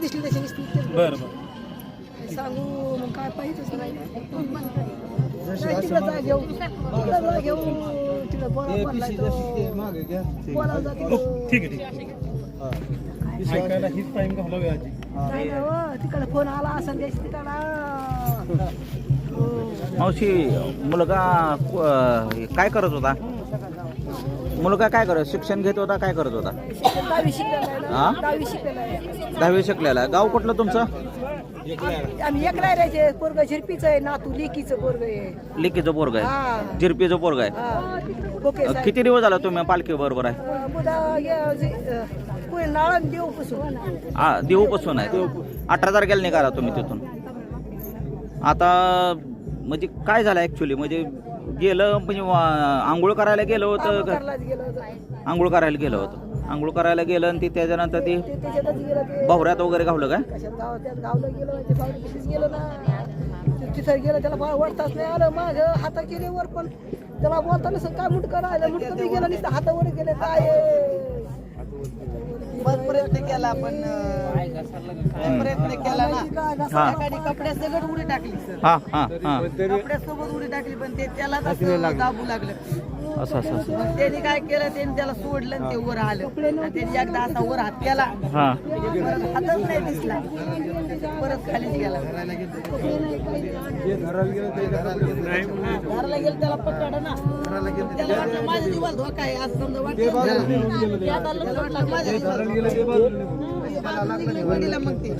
दिसली तशी दिसली तेच. बरं. बरं सांगू मग काय पाहिजेच नाही. घेऊ. घेऊ. बोला तो. बोलायला. ठीक आहे. ठीक आहे. ऐकायला हीच टाइम घालावी आजी. नाही ना हो, तिकडं फोन आला तिकडं. हो. मावशी मुलगा अं, काय करत होता? मुलगा काय करत शिक्षण घेत होता काय करत होता? दहावी शिकलेला हा? दहावी शिकलेला आहे. दहावी शिकलेला आहे. गाव कुठलं तुमचं? आम्ही एकला राहायचे. पोरग झिरपीच आहे नातू लेकीचं पोरग आहे. लिकीचं पोरग आहे? हा. जिरपीचं पोरग आहे? हा. ओके अं, साहेब. किती दिवस झाला तुम्ही पालखी बरोबर आहे? देऊ पासून. आ, देऊपासून आहे. अठरा तारखेला निघाला तुम्ही तिथून. आता म्हणजे काय झालं ऍक्च्युली म्हणजे गेलं म्हणजे वा- आंघोळ करायला गेलं होतं का? करलाच गेलं होतं. आंघोळ करायला गेलं होतं. आंघोळ करायला गेलं आणि ती त्याच्यानंतर ती ते त्याच्यातच गेलं ते. बाहुऱ्यात वगैरे घावलं काय? कशात गाव त्यात गावलं गेलं ते गावलं तिथेच गेलं ना. ते तिथं गेलं त्याला फार वळताच नाही आलं. माग हाता केले वर पण. त्याला बोलता नसं काय मुटकं राहिलं? मुटकं बी गेलं नुसतं हातावर गेले. काय प्रयत्न केला पण प्रयत्न केला ना. हा. गाडी कपड्या सगळं उडी टाकली. सर हा हा हा. कपड्यासोबत उडी टाकली पण ते त्याला तसं दाबू लागलं. असं असं असं. मग त्यांनी काय केलं त्यांनी त्याला सोडलं आणि ते वर आलं. आणि त्यांनी एकदा असा वर हात केला. हा. परत हातच नाही दिसला. परत खालीच गेला. घराला गेलं त्याला पकड ना. त्याला वाटलं माझ्या जीवाला धोका आहे. असं समजा वाटलं त्याला वाटलं माझ्या जीवाला धोका आहे. वडिला मग ते